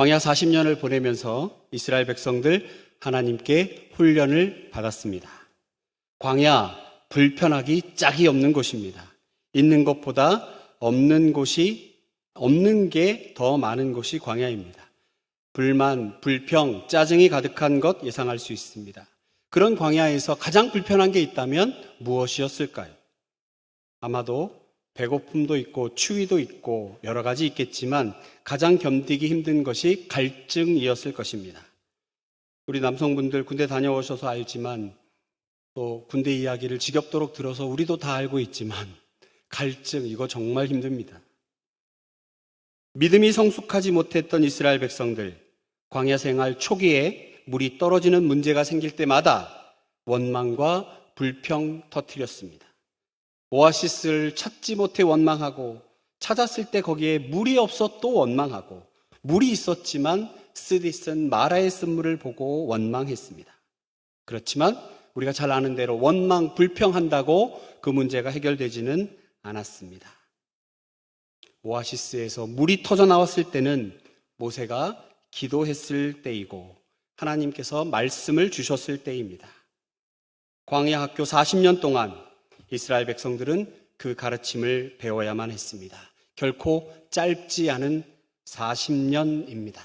광야 40년을 보내면서 이스라엘 백성들 하나님께 훈련을 받았습니다. 광야 불편하기 짝이 없는 곳입니다. 있는 것보다 없는 곳이 없는 게 더 많은 곳이 광야입니다. 불만, 불평, 짜증이 가득한 것 예상할 수 있습니다. 그런 광야에서 가장 불편한 게 있다면 무엇이었을까요? 아마도 배고픔도 있고 추위도 있고 여러 가지 있겠지만 가장 견디기 힘든 것이 갈증이었을 것입니다. 우리 남성분들 군대 다녀오셔서 알지만 또 군대 이야기를 지겹도록 들어서 우리도 다 알고 있지만 갈증 이거 정말 힘듭니다. 믿음이 성숙하지 못했던 이스라엘 백성들 광야 생활 초기에 물이 떨어지는 문제가 생길 때마다 원망과 불평 터뜨렸습니다. 오아시스를 찾지 못해 원망하고 찾았을 때 거기에 물이 없어 또 원망하고 물이 있었지만 쓰디 쓴 마라의 쓴물을 보고 원망했습니다. 그렇지만 우리가 잘 아는 대로 원망, 불평한다고 그 문제가 해결되지는 않았습니다. 오아시스에서 물이 터져 나왔을 때는 모세가 기도했을 때이고 하나님께서 말씀을 주셨을 때입니다. 광야 학교 40년 동안 이스라엘 백성들은 그 가르침을 배워야만 했습니다. 결코 짧지 않은 40년입니다.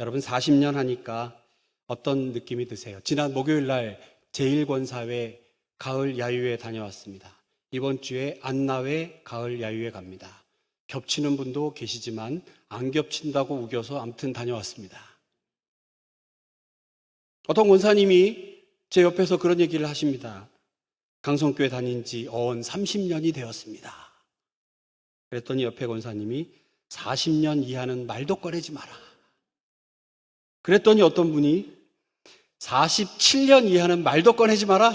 여러분 40년 하니까 어떤 느낌이 드세요? 지난 목요일 날 제1권사회 가을 야유회 다녀왔습니다. 이번 주에 안나회 가을 야유회 갑니다. 겹치는 분도 계시지만 안 겹친다고 우겨서 아무튼 다녀왔습니다. 어떤 권사님이 제 옆에서 그런 얘기를 하십니다. 강성교회 다닌 지 어언 30년이 되었습니다. 그랬더니 옆에 권사님이 40년 이하는 말도 꺼내지 마라. 그랬더니 어떤 분이 47년 이하는 말도 꺼내지 마라.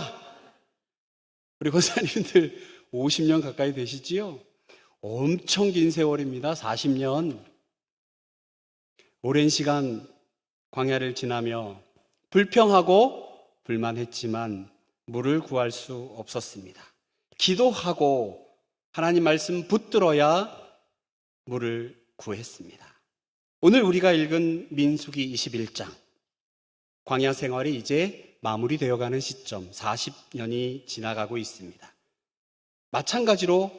우리 권사님들 50년 가까이 되시지요? 엄청 긴 세월입니다. 40년. 오랜 시간 광야를 지나며 불평하고 불만했지만 물을 구할 수 없었습니다. 기도하고 하나님 말씀 붙들어야 물을 구했습니다. 오늘 우리가 읽은 민수기 21장. 광야 생활이 이제 마무리되어 가는 시점, 40년이 지나가고 있습니다. 마찬가지로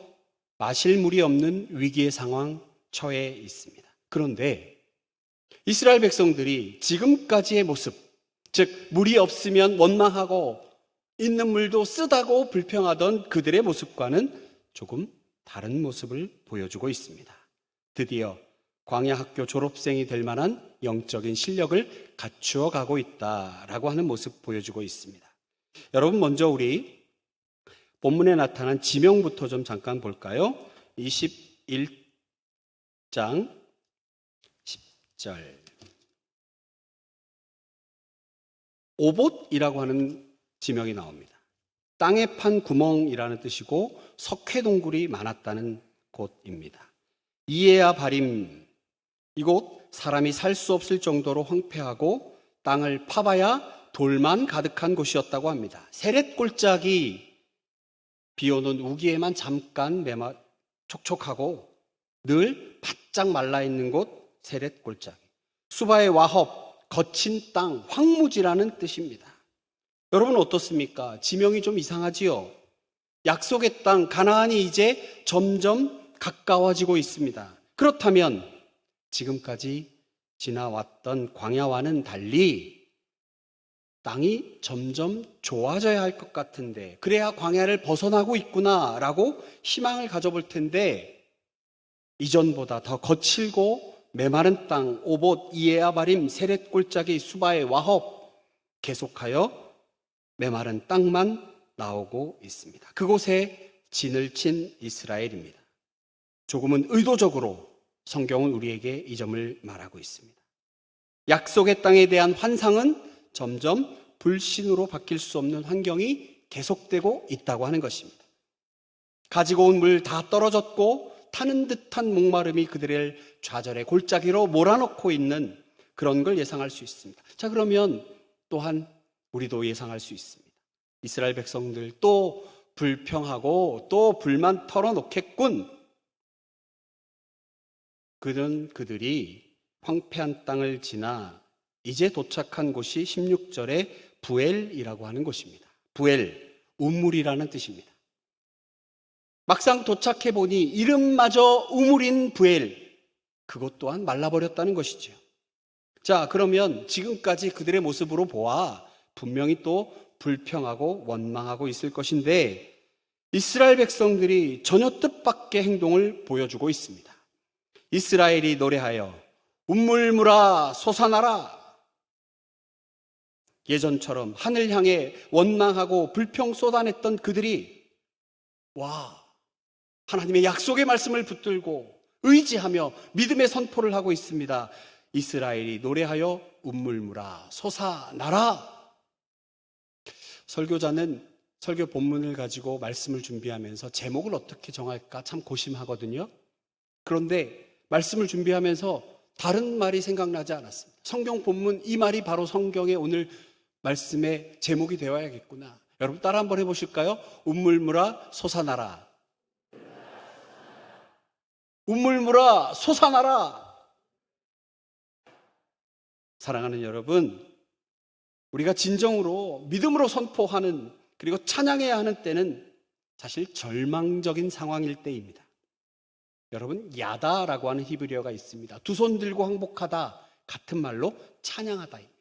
마실 물이 없는 위기의 상황 처해 있습니다. 그런데 이스라엘 백성들이 지금까지의 모습, 즉, 물이 없으면 원망하고 있는 물도 쓰다고 불평하던 그들의 모습과는 조금 다른 모습을 보여주고 있습니다. 드디어 광야 학교 졸업생이 될 만한 영적인 실력을 갖추어 가고 있다라고 하는 모습 보여주고 있습니다. 여러분 먼저 우리 본문에 나타난 지명부터 좀 잠깐 볼까요? 21장 10절. 오봇이라고 하는 지명이 나옵니다. 땅에 판 구멍이라는 뜻이고 석회 동굴이 많았다는 곳입니다. 이에야 바림 이곳 사람이 살 수 없을 정도로 황폐하고 땅을 파봐야 돌만 가득한 곳이었다고 합니다. 세렛 골짜기 비 오는 우기에만 잠깐 매마 촉촉하고 늘 바짝 말라 있는 곳 세렛 골짜기. 수바의 와합 거친 땅 황무지라는 뜻입니다. 여러분 어떻습니까? 지명이 좀 이상하지요? 약속의 땅 가나안이 이제 점점 가까워지고 있습니다. 그렇다면 지금까지 지나왔던 광야와는 달리 땅이 점점 좋아져야 할 것 같은데 그래야 광야를 벗어나고 있구나라고 희망을 가져볼 텐데 이전보다 더 거칠고 메마른 땅 오봇 이에아바림 세렛 골짜기 수바의 와합 계속하여 메마른 땅만 나오고 있습니다. 그곳에 진을 친 이스라엘입니다. 조금은 의도적으로 성경은 우리에게 이 점을 말하고 있습니다. 약속의 땅에 대한 환상은 점점 불신으로 바뀔 수 없는 환경이 계속되고 있다고 하는 것입니다. 가지고 온 물 다 떨어졌고 타는 듯한 목마름이 그들의 좌절의 골짜기로 몰아넣고 있는 그런 걸 예상할 수 있습니다. 자, 그러면 또한 우리도 예상할 수 있습니다. 이스라엘 백성들 또 불평하고 또 불만 털어놓겠군. 그는 그들이 황폐한 땅을 지나 이제 도착한 곳이 16절에 부엘이라고 하는 곳입니다. 부엘, 우물이라는 뜻입니다. 막상 도착해 보니 이름마저 우물인 부엘, 그것 또한 말라버렸다는 것이죠. 자, 그러면 지금까지 그들의 모습으로 보아 분명히 또 불평하고 원망하고 있을 것인데 이스라엘 백성들이 전혀 뜻밖의 행동을 보여주고 있습니다. 이스라엘이 노래하여 운물무라 솟아나라 예전처럼 하늘 향해 원망하고 불평 쏟아냈던 그들이 와 하나님의 약속의 말씀을 붙들고 의지하며 믿음의 선포를 하고 있습니다. 이스라엘이 노래하여 운물무라 솟아나라 설교자는 설교 본문을 가지고 말씀을 준비하면서 제목을 어떻게 정할까 참 고심하거든요. 그런데 말씀을 준비하면서 다른 말이 생각나지 않았습니다. 성경 본문 이 말이 바로 성경의 오늘 말씀의 제목이 되어야겠구나. 여러분 따라 한번 해보실까요? 운물무라 솟아나라. 운물무라 솟아나라. 사랑하는 여러분, 우리가 진정으로 믿음으로 선포하는 그리고 찬양해야 하는 때는 사실 절망적인 상황일 때입니다. 여러분, 야다라고 하는 히브리어가 있습니다. 두 손 들고 항복하다 같은 말로 찬양하다입니다.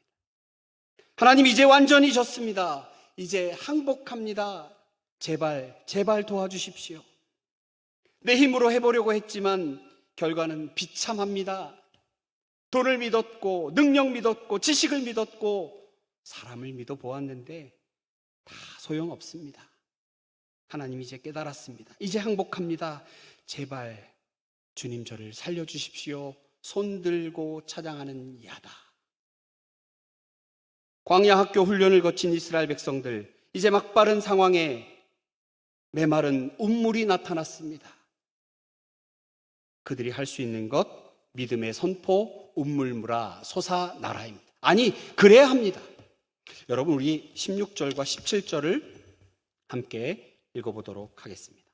하나님 이제 완전히 졌습니다. 이제 항복합니다. 제발, 제발 도와주십시오. 내 힘으로 해보려고 했지만 결과는 비참합니다. 돈을 믿었고, 능력 믿었고, 지식을 믿었고, 사람을 믿어 보았는데 다 소용없습니다. 하나님 이제 깨달았습니다. 이제 항복합니다. 제발 주님 저를 살려주십시오. 손 들고 찬양하는 야다. 광야 학교 훈련을 거친 이스라엘 백성들, 이제 막바른 상황에 메마른 운물이 나타났습니다. 그들이 할 수 있는 것, 믿음의 선포, 운물무라 솟아나라입니다. 아니, 그래야 합니다. 여러분, 우리 16절과 17절을 함께 읽어보도록 하겠습니다.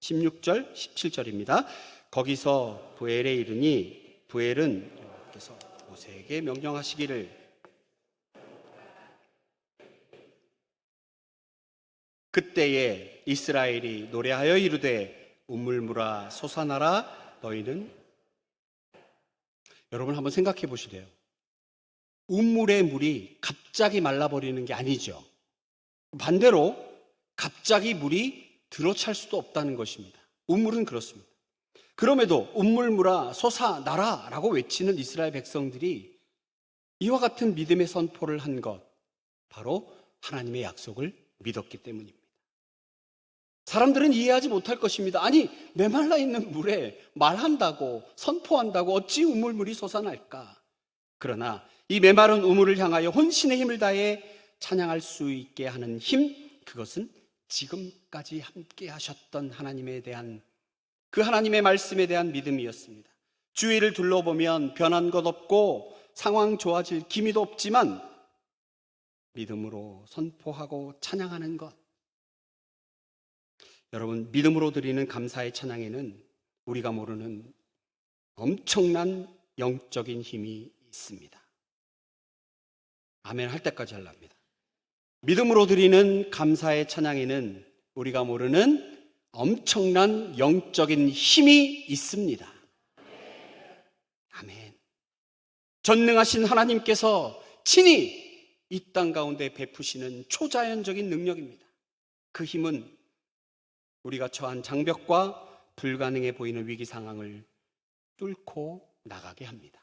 16절, 17절입니다. 거기서 부엘에 이르니 부엘은 여호와께서 모세에게 명령하시기를 그때에 이스라엘이 노래하여 이르되 우물무라 솟아나라 너희는 여러분 한번 생각해 보시래요. 우물의 물이 갑자기 말라버리는 게 아니죠. 반대로 갑자기 물이 들어찰 수도 없다는 것입니다. 우물은 그렇습니다. 그럼에도 운물무라 솟아나라라고 외치는 이스라엘 백성들이 이와 같은 믿음의 선포를 한 것, 바로 하나님의 약속을 믿었기 때문입니다. 사람들은 이해하지 못할 것입니다. 아니, 메말라 있는 물에 말한다고, 선포한다고 어찌 우물물이 솟아날까? 그러나 이 메마른 우물을 향하여 혼신의 힘을 다해 찬양할 수 있게 하는 힘, 그것은 지금까지 함께 하셨던 하나님에 대한 그 하나님의 말씀에 대한 믿음이었습니다. 주위를 둘러보면 변한 것 없고 상황 좋아질 기미도 없지만 믿음으로 선포하고 찬양하는 것. 여러분, 믿음으로 드리는 감사의 찬양에는 우리가 모르는 엄청난 영적인 힘이 있습니다. 아멘 할 때까지 하랍니다. 믿음으로 드리는 감사의 찬양에는 우리가 모르는 엄청난 영적인 힘이 있습니다. 아멘. 전능하신 하나님께서 친히 이 땅 가운데 베푸시는 초자연적인 능력입니다. 그 힘은 우리가 처한 장벽과 불가능해 보이는 위기 상황을 뚫고 나가게 합니다.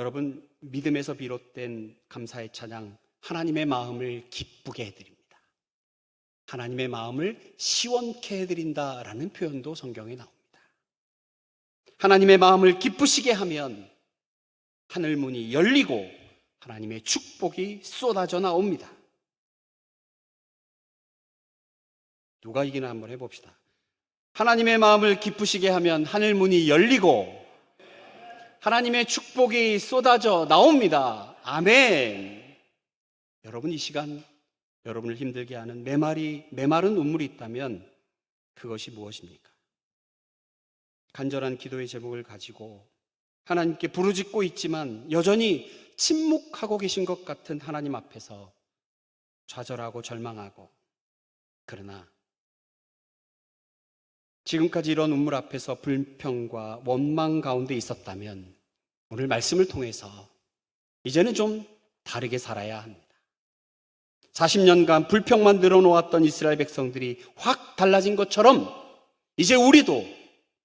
여러분, 믿음에서 비롯된 감사의 찬양, 하나님의 마음을 기쁘게 해드립니다. 하나님의 마음을 시원케 해드린다라는 표현도 성경에 나옵니다. 하나님의 마음을 기쁘시게 하면 하늘 문이 열리고 하나님의 축복이 쏟아져 나옵니다. 누가 이기나 한번 해봅시다. 하나님의 마음을 기쁘시게 하면 하늘 문이 열리고 하나님의 축복이 쏟아져 나옵니다. 아멘. 여러분 이 시간 여러분을 힘들게 하는 메마리, 메마른 눈물이 있다면 그것이 무엇입니까? 간절한 기도의 제목을 가지고 하나님께 부르짖고 있지만 여전히 침묵하고 계신 것 같은 하나님 앞에서 좌절하고 절망하고 그러나 지금까지 이런 눈물 앞에서 불평과 원망 가운데 있었다면 오늘 말씀을 통해서 이제는 좀 다르게 살아야 합니다. 40년간 불평만 늘어놓았던 이스라엘 백성들이 확 달라진 것처럼 이제 우리도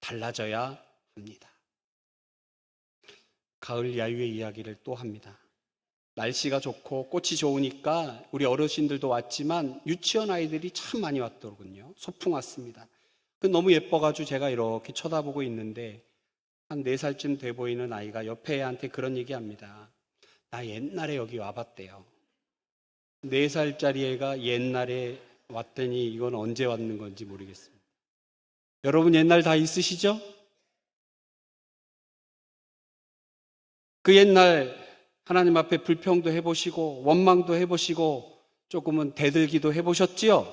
달라져야 합니다. 가을 야유의 이야기를 또 합니다. 날씨가 좋고 꽃이 좋으니까 우리 어르신들도 왔지만 유치원 아이들이 참 많이 왔더군요. 소풍 왔습니다. 그 너무 예뻐가지고 제가 이렇게 쳐다보고 있는데 한네 살쯤 돼 보이는 아이가 옆에 애한테 그런 얘기 합니다. 나 옛날에 여기 와봤대요. 네 살짜리 애가 옛날에 왔더니 이건 언제 왔는 건지 모르겠습니다. 여러분 옛날 다 있으시죠? 그 옛날 하나님 앞에 불평도 해보시고 원망도 해보시고 조금은 대들기도 해보셨지요?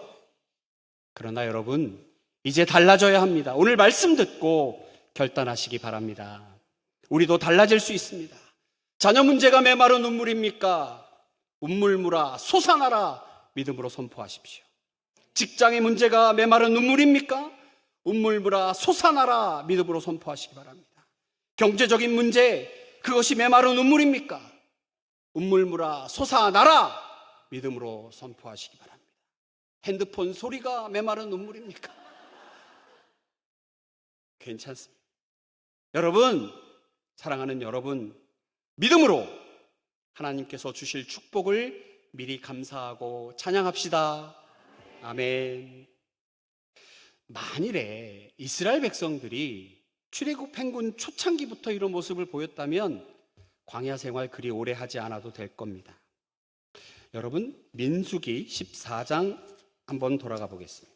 그러나 여러분 이제 달라져야 합니다. 오늘 말씀 듣고 결단하시기 바랍니다. 우리도 달라질 수 있습니다. 자녀 문제가 메마른 눈물입니까? 운물무라 솟아나라 믿음으로 선포하십시오. 직장의 문제가 메마른 눈물입니까? 운물무라 솟아나라 믿음으로 선포하시기 바랍니다. 경제적인 문제 그것이 메마른 눈물입니까? 운물무라 솟아나라 믿음으로 선포하시기 바랍니다. 핸드폰 소리가 메마른 눈물입니까? 괜찮습니다. 여러분, 사랑하는 여러분, 믿음으로 하나님께서 주실 축복을 미리 감사하고 찬양합시다. 아멘. 만일에 이스라엘 백성들이 출애굽 행군 초창기부터 이런 모습을 보였다면 광야 생활 그리 오래 하지 않아도 될 겁니다. 여러분, 민수기 14장 한번 돌아가 보겠습니다.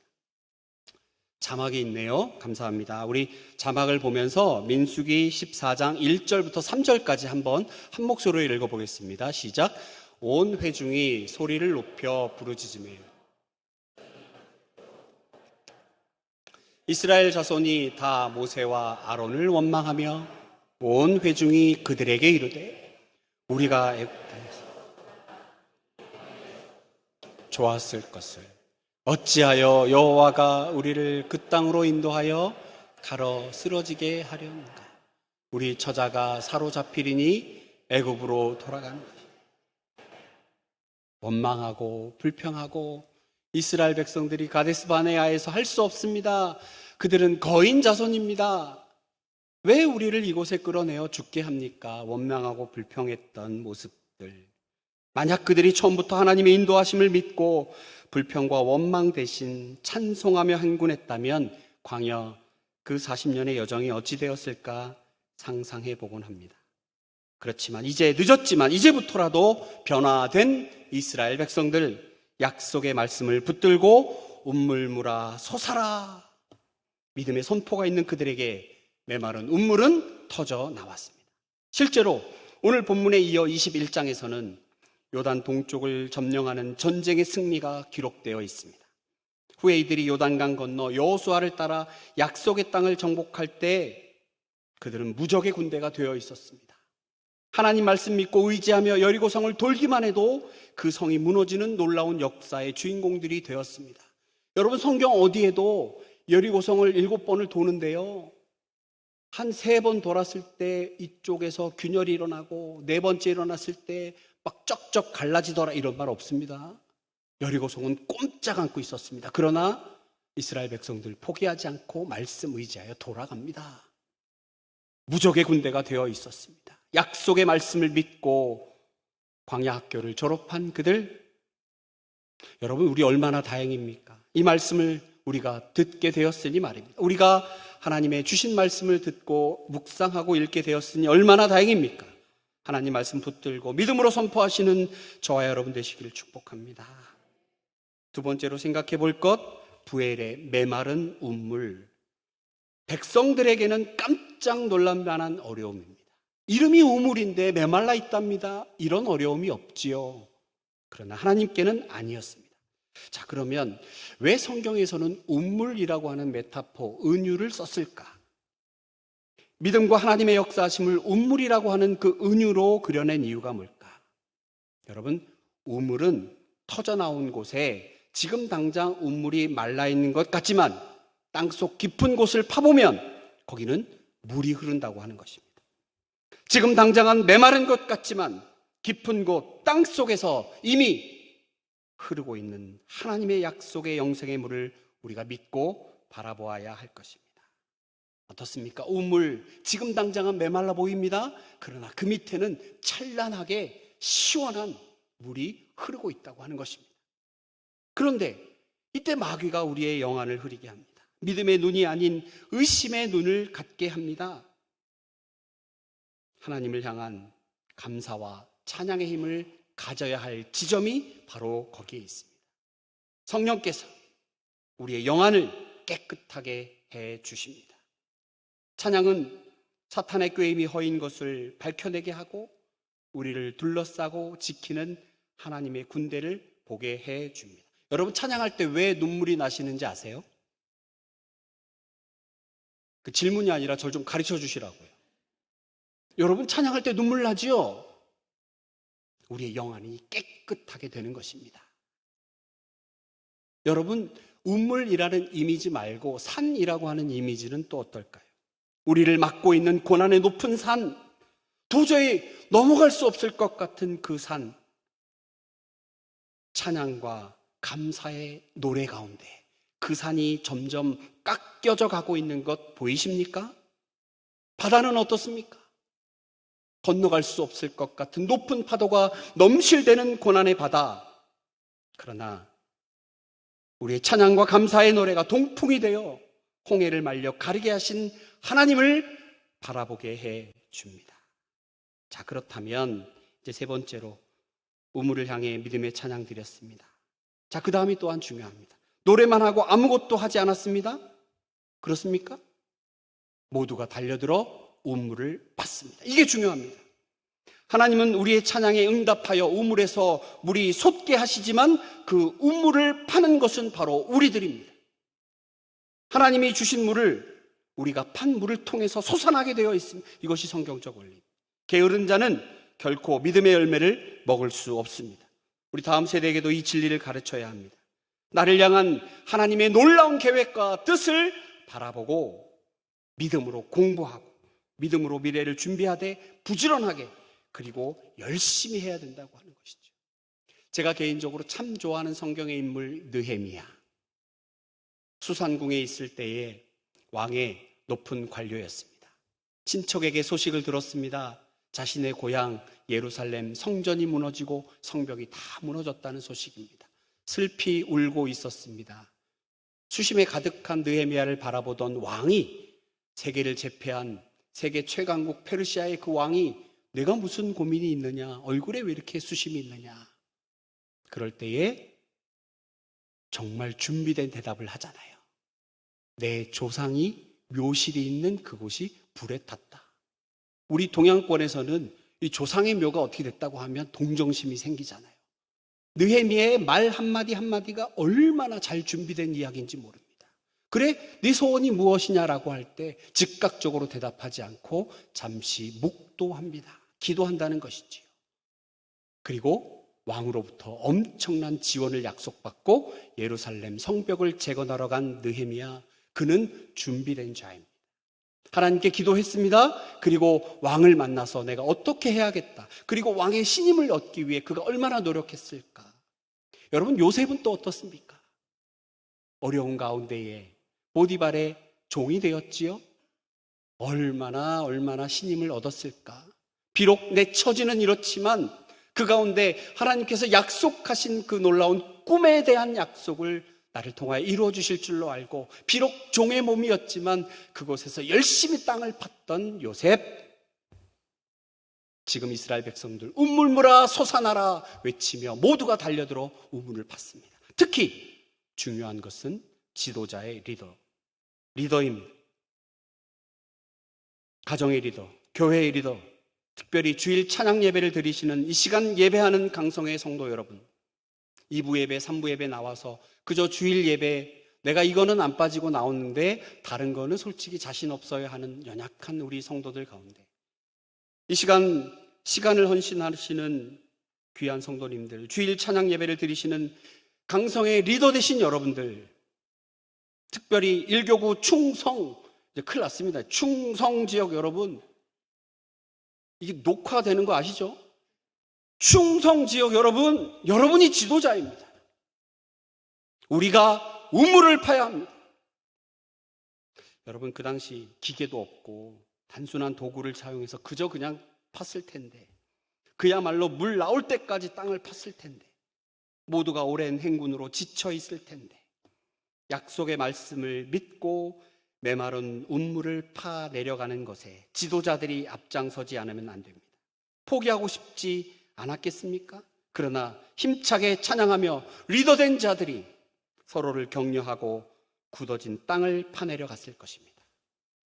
자막이 있네요. 감사합니다. 우리 자막을 보면서 민수기 14장 1절부터 3절까지 한번 한 목소리로 읽어보겠습니다. 시작. 온 회중이 소리를 높여 부르짖으며 이스라엘 자손이 다 모세와 아론을 원망하며 온 회중이 그들에게 이르되 우리가 애굽에서 좋았을 것을 어찌하여 여호와가 우리를 그 땅으로 인도하여 가러 쓰러지게 하려는가? 우리 처자가 사로잡히리니 애굽으로 돌아간 것. 원망하고 불평하고 이스라엘 백성들이 가데스 바네아에서 할 수 없습니다. 그들은 거인 자손입니다. 왜 우리를 이곳에 끌어내어 죽게 합니까? 원망하고 불평했던 모습들. 만약 그들이 처음부터 하나님의 인도하심을 믿고 불평과 원망 대신 찬송하며 행군했다면 광야 그 40년의 여정이 어찌 되었을까 상상해 보곤 합니다. 그렇지만 이제 늦었지만 이제부터라도 변화된 이스라엘 백성들 약속의 말씀을 붙들고 운물무라 솟아라 믿음의 선포가 있는 그들에게 메마른 운물은 터져 나왔습니다. 실제로 오늘 본문에 이어 21장에서는 요단 동쪽을 점령하는 전쟁의 승리가 기록되어 있습니다. 후에 이들이 요단강 건너 여호수아를 따라 약속의 땅을 정복할 때 그들은 무적의 군대가 되어 있었습니다. 하나님 말씀 믿고 의지하며 여리고 성을 돌기만 해도 그 성이 무너지는 놀라운 역사의 주인공들이 되었습니다. 여러분 성경 어디에도 여리고 성을 일곱 번을 도는데요. 한 세 번 돌았을 때 이쪽에서 균열이 일어나고 네 번째 일어났을 때 막 쩍쩍 갈라지더라 이런 말 없습니다. 여리고성은 꼼짝 않고 있었습니다. 그러나 이스라엘 백성들 포기하지 않고 말씀 의지하여 돌아갑니다. 무적의 군대가 되어 있었습니다. 약속의 말씀을 믿고 광야 학교를 졸업한 그들 여러분 우리 얼마나 다행입니까? 이 말씀을 우리가 듣게 되었으니 말입니다. 우리가 하나님의 주신 말씀을 듣고 묵상하고 읽게 되었으니 얼마나 다행입니까? 하나님 말씀 붙들고 믿음으로 선포하시는 저와 여러분 되시기를 축복합니다. 두 번째로 생각해 볼 것, 부엘의 메마른 운물. 백성들에게는 깜짝 놀랄 만한 어려움입니다. 이름이 우물인데 메말라 있답니다. 이런 어려움이 없지요. 그러나 하나님께는 아니었습니다. 자, 그러면 왜 성경에서는 운물이라고 하는 메타포, 은유를 썼을까? 믿음과 하나님의 역사심을 우물이라고 하는 그 은유로 그려낸 이유가 뭘까? 여러분, 우물은 터져 나온 곳에 지금 당장 우물이 말라 있는 것 같지만 땅속 깊은 곳을 파보면 거기는 물이 흐른다고 하는 것입니다. 지금 당장은 메마른 것 같지만 깊은 곳, 땅 속에서 이미 흐르고 있는 하나님의 약속의 영생의 물을 우리가 믿고 바라보아야 할 것입니다. 어떻습니까? 우물, 지금 당장은 메말라 보입니다. 그러나 그 밑에는 찬란하게 시원한 물이 흐르고 있다고 하는 것입니다. 그런데 이때 마귀가 우리의 영안을 흐리게 합니다. 믿음의 눈이 아닌 의심의 눈을 갖게 합니다. 하나님을 향한 감사와 찬양의 힘을 가져야 할 지점이 바로 거기에 있습니다. 성령께서 우리의 영안을 깨끗하게 해 주십니다. 찬양은 사탄의 꾀임이 허인 것을 밝혀내게 하고 우리를 둘러싸고 지키는 하나님의 군대를 보게 해 줍니다. 여러분 찬양할 때 왜 눈물이 나시는지 아세요? 그 질문이 아니라 절좀 가르쳐 주시라고요. 여러분 찬양할 때 눈물 나지요? 우리의 영안이 깨끗하게 되는 것입니다. 여러분 우물이라는 이미지 말고 산이라고 하는 이미지는 또 어떨까요? 우리를 막고 있는 고난의 높은 산, 도저히 넘어갈 수 없을 것 같은 그 산, 찬양과 감사의 노래 가운데 그 산이 점점 깎여져 가고 있는 것 보이십니까? 바다는 어떻습니까? 건너갈 수 없을 것 같은 높은 파도가 넘실대는 고난의 바다. 그러나 우리의 찬양과 감사의 노래가 동풍이 되어 홍해를 말려 가르게 하신 하나님을 바라보게 해 줍니다. 자, 그렇다면 이제 세 번째로 우물을 향해 믿음의 찬양 드렸습니다. 자, 그 다음이 또한 중요합니다. 노래만 하고 아무것도 하지 않았습니다. 그렇습니까? 모두가 달려들어 우물을 받습니다. 이게 중요합니다. 하나님은 우리의 찬양에 응답하여 우물에서 물이 솟게 하시지만 그 우물을 파는 것은 바로 우리들입니다. 하나님이 주신 물을 우리가 판 물을 통해서 솟아나게 되어 있습니다. 이것이 성경적 원리. 게으른 자는 결코 믿음의 열매를 먹을 수 없습니다. 우리 다음 세대에게도 이 진리를 가르쳐야 합니다. 나를 향한 하나님의 놀라운 계획과 뜻을 바라보고 믿음으로 공부하고 믿음으로 미래를 준비하되 부지런하게 그리고 열심히 해야 된다고 하는 것이죠. 제가 개인적으로 참 좋아하는 성경의 인물 느헤미야. 수산궁에 있을 때에 왕의 높은 관료였습니다. 친척에게 소식을 들었습니다. 자신의 고향 예루살렘 성전이 무너지고 성벽이 다 무너졌다는 소식입니다. 슬피 울고 있었습니다. 수심에 가득한 느헤미야를 바라보던 왕이 세계를 제패한 세계 최강국 페르시아의 그 왕이 내가 무슨 고민이 있느냐? 얼굴에 왜 이렇게 수심이 있느냐? 그럴 때에 정말 준비된 대답을 하잖아요. 내 조상이 묘실이 있는 그곳이 불에 탔다. 우리 동양권에서는 이 조상의 묘가 어떻게 됐다고 하면 동정심이 생기잖아요. 느헤미의 말 한마디 한마디가 얼마나 잘 준비된 이야기인지 모릅니다. 그래, 네 소원이 무엇이냐라고 할 때 즉각적으로 대답하지 않고 잠시 묵도합니다. 기도한다는 것이지요. 그리고 왕으로부터 엄청난 지원을 약속받고 예루살렘 성벽을 재건하러 간 느헤미야 그는 준비된 자입니다. 하나님께 기도했습니다. 그리고 왕을 만나서 내가 어떻게 해야겠다. 그리고 왕의 신임을 얻기 위해 그가 얼마나 노력했을까. 여러분 요셉은 또 어떻습니까? 어려운 가운데에 보디발의 종이 되었지요. 얼마나 얼마나 신임을 얻었을까. 비록 내 처지는 이렇지만 그 가운데 하나님께서 약속하신 그 놀라운 꿈에 대한 약속을 나를 통하여 이루어 주실 줄로 알고 비록 종의 몸이었지만 그곳에서 열심히 땅을 팠던 요셉 지금 이스라엘 백성들 우물물아 솟아나라 외치며 모두가 달려들어 우물을 팠습니다. 특히 중요한 것은 지도자의 리더 리더입니다. 가정의 리더, 교회의 리더, 특별히 주일 찬양 예배를 드리시는 이 시간 예배하는 강성의 성도 여러분. 2부 예배, 3부 예배 나와서 그저 주일 예배 내가 이거는 안 빠지고 나오는데 다른 거는 솔직히 자신 없어요 하는 연약한 우리 성도들 가운데 이 시간 시간을 헌신하시는 귀한 성도님들, 주일 찬양 예배를 드리시는 강성의 리더 되신 여러분들, 특별히 일교구 충성 이제 큰일 났습니다. 충성 지역 여러분 이게 녹화되는 거 아시죠? 충성 지역 여러분, 여러분이 지도자입니다. 우리가 우물을 파야 합니다. 여러분 그 당시 기계도 없고 단순한 도구를 사용해서 그저 그냥 팠을 텐데 그야말로 물 나올 때까지 땅을 팠을 텐데 모두가 오랜 행군으로 지쳐 있을 텐데 약속의 말씀을 믿고 메마른 운물을 파 내려가는 것에 지도자들이 앞장서지 않으면 안 됩니다. 포기하고 싶지 않았겠습니까? 그러나 힘차게 찬양하며 리더된 자들이 서로를 격려하고 굳어진 땅을 파내려 갔을 것입니다.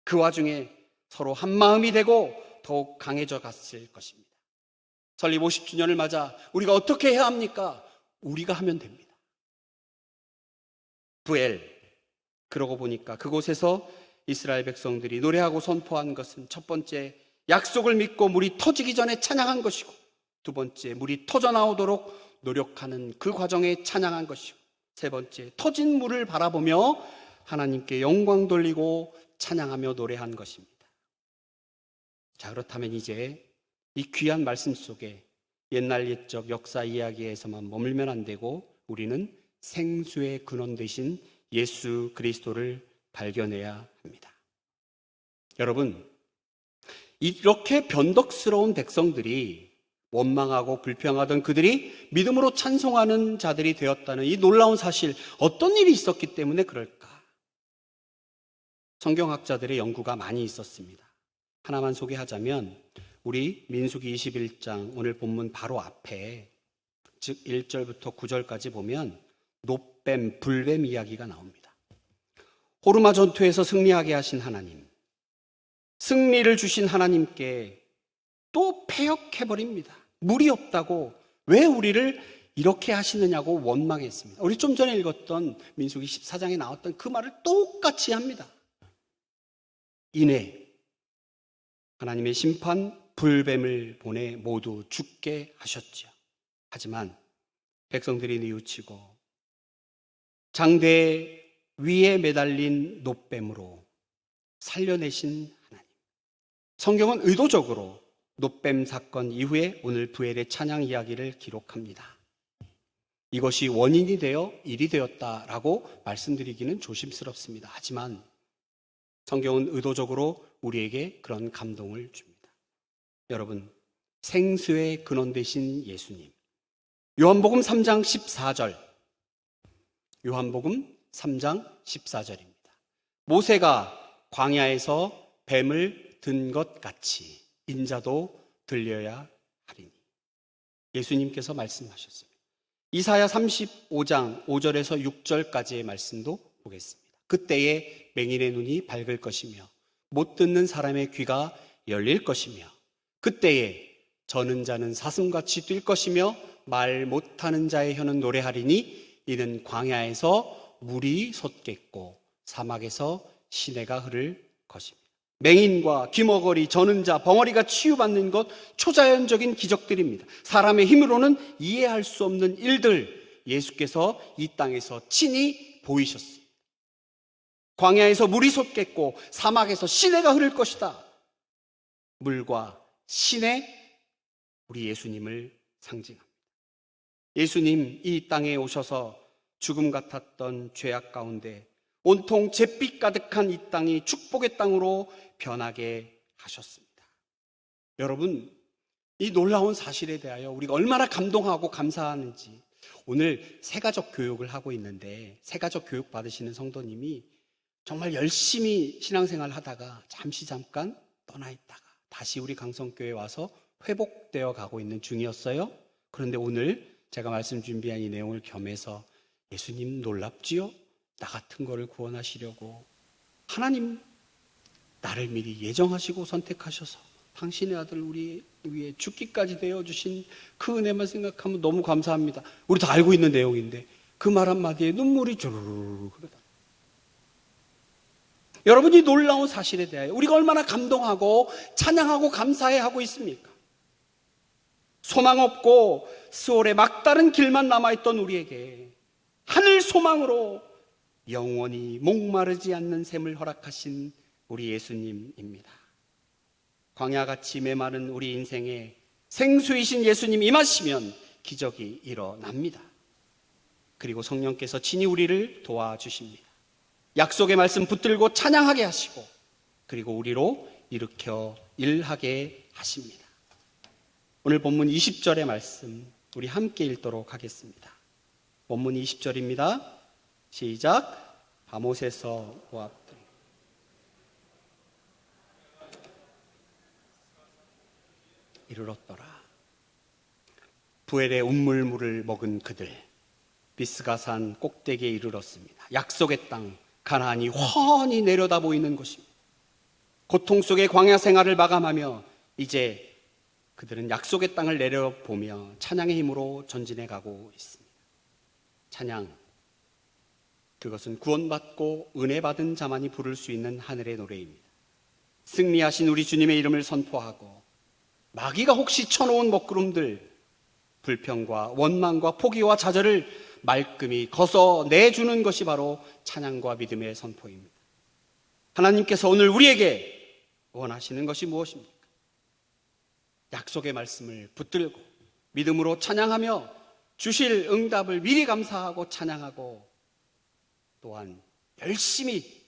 그 와중에 서로 한 마음이 되고 더욱 강해져 갔을 것입니다. 설립 50주년을 맞아 우리가 어떻게 해야 합니까? 우리가 하면 됩니다. 부엘. 그러고 보니까 그곳에서 이스라엘 백성들이 노래하고 선포한 것은 첫 번째 약속을 믿고 물이 터지기 전에 찬양한 것이고 두 번째 물이 터져 나오도록 노력하는 그 과정에 찬양한 것이고 세 번째 터진 물을 바라보며 하나님께 영광 돌리고 찬양하며 노래한 것입니다. 자, 그렇다면 이제 이 귀한 말씀 속에 옛날 옛적 역사 이야기에서만 머물면 안 되고 우리는 생수의 근원 되신 예수 그리스도를 발견해야 합니다. 여러분, 이렇게 변덕스러운 백성들이 원망하고 불평하던 그들이 믿음으로 찬송하는 자들이 되었다는 이 놀라운 사실, 어떤 일이 있었기 때문에 그럴까? 성경학자들의 연구가 많이 있었습니다. 하나만 소개하자면, 우리 민수기 21장 오늘 본문 바로 앞에, 즉 1절부터 9절까지 보면, 노뱀, 불뱀 이야기가 나옵니다. 호르마 전투에서 승리하게 하신 하나님, 승리를 주신 하나님께 또 패역해버립니다. 물이 없다고 왜 우리를 이렇게 하시느냐고 원망했습니다. 우리 좀 전에 읽었던 민수기 14장에 나왔던 그 말을 똑같이 합니다. 이내 하나님의 심판 불뱀을 보내 모두 죽게 하셨지요. 하지만 백성들이 뉘우치고 장대 위에 매달린 노뱀으로 살려내신 하나님. 성경은 의도적으로 노뱀 사건 이후에 오늘 부엘의 찬양 이야기를 기록합니다. 이것이 원인이 되어 일이 되었다라고 말씀드리기는 조심스럽습니다. 하지만 성경은 의도적으로 우리에게 그런 감동을 줍니다. 여러분, 생수의 근원 되신 예수님. 요한복음 3장 14절. 요한복음 3장 14절입니다. 모세가 광야에서 뱀을 든 것 같이 인자도 들려야 하리니. 예수님께서 말씀하셨습니다. 이사야 35장 5절에서 6절까지의 말씀도 보겠습니다. 그때에 맹인의 눈이 밝을 것이며 못 듣는 사람의 귀가 열릴 것이며 그때에 저는 자는 사슴같이 뛸 것이며 말 못하는 자의 혀는 노래하리니 이는 광야에서 물이 솟겠고 사막에서 시내가 흐를 것입니다. 맹인과 귀머거리, 저는 자, 벙어리가 치유받는 것 초자연적인 기적들입니다. 사람의 힘으로는 이해할 수 없는 일들 예수께서 이 땅에서 친히 보이셨습니다. 광야에서 물이 솟겠고 사막에서 시내가 흐를 것이다. 물과 시내 우리 예수님을 상징합니다. 예수님 이 땅에 오셔서 죽음 같았던 죄악 가운데 온통 잿빛 가득한 이 땅이 축복의 땅으로 변하게 하셨습니다. 여러분, 이 놀라운 사실에 대하여 우리가 얼마나 감동하고 감사하는지 오늘 세가족 교육을 하고 있는데 세가족 교육 받으시는 성도님이 정말 열심히 신앙생활 하다가 잠시 잠깐 떠나 있다가 다시 우리 강성교회 와서 회복되어 가고 있는 중이었어요. 그런데 오늘 제가 말씀 준비한 이 내용을 겸해서 예수님 놀랍지요? 나 같은 거를 구원하시려고 하나님 나를 미리 예정하시고 선택하셔서 당신의 아들 우리 위에 죽기까지 되어 주신 그 은혜만 생각하면 너무 감사합니다. 우리 다 알고 있는 내용인데 그 말 한마디에 눈물이 주르르 흐르다. 여러분 이 놀라운 사실에 대하여 우리가 얼마나 감동하고 찬양하고 감사해 하고 있습니까? 소망 없고 스월의 막다른 길만 남아 있던 우리에게 하늘 소망으로 영원히 목마르지 않는 샘을 허락하신 우리 예수님입니다. 광야같이 메마른 우리 인생에 생수이신 예수님 임하시면 기적이 일어납니다. 그리고 성령께서 친히 우리를 도와주십니다. 약속의 말씀 붙들고 찬양하게 하시고 그리고 우리로 일으켜 일하게 하십니다. 오늘 본문 20절의 말씀 우리 함께 읽도록 하겠습니다. 본문 20절입니다. 시작. 바못에서 보았더니 이르렀더라. 부엘의 운물물을 먹은 그들 비스가산 꼭대기에 이르렀습니다. 약속의 땅 가나안이 훤히 내려다 보이는 곳입니다. 고통 속의 광야 생활을 마감하며 이제 그들은 약속의 땅을 내려보며 찬양의 힘으로 전진해 가고 있습니다. 찬양 그것은 구원받고 은혜 받은 자만이 부를 수 있는 하늘의 노래입니다. 승리하신 우리 주님의 이름을 선포하고 마귀가 혹시 쳐놓은 먹구름들 불평과 원망과 포기와 좌절을 말끔히 거서 내주는 것이 바로 찬양과 믿음의 선포입니다. 하나님께서 오늘 우리에게 원하시는 것이 무엇입니까? 약속의 말씀을 붙들고 믿음으로 찬양하며 주실 응답을 미리 감사하고 찬양하고 또한 열심히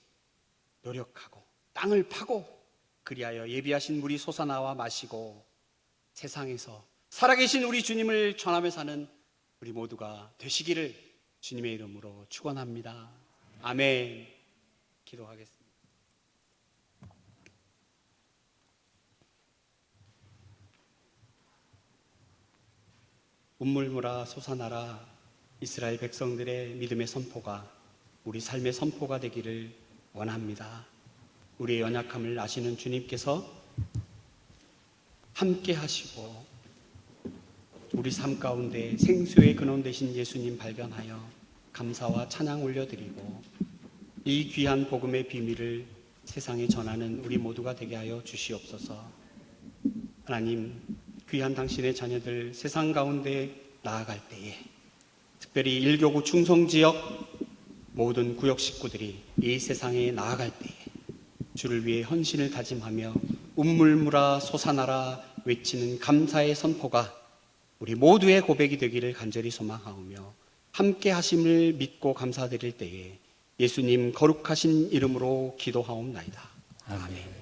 노력하고 땅을 파고 그리하여 예비하신 물이 솟아나와 마시고 세상에서 살아계신 우리 주님을 전하며 사는 우리 모두가 되시기를 주님의 이름으로 축원합니다. 아멘. 기도하겠습니다. 운물무라 솟아나라 이스라엘 백성들의 믿음의 선포가 우리 삶의 선포가 되기를 원합니다. 우리의 연약함을 아시는 주님께서 함께 하시고 우리 삶 가운데 생수의 근원 되신 예수님 발견하여 감사와 찬양 올려드리고 이 귀한 복음의 비밀을 세상에 전하는 우리 모두가 되게 하여 주시옵소서. 하나님, 귀한 당신의 자녀들 세상 가운데 나아갈 때에 특별히 일교구 충성 지역 모든 구역 식구들이 이 세상에 나아갈 때에 주를 위해 헌신을 다짐하며 운물무라 솟아나라 외치는 감사의 선포가 우리 모두의 고백이 되기를 간절히 소망하오며 함께 하심을 믿고 감사드릴 때에 예수님 거룩하신 이름으로 기도하옵나이다. 아멘.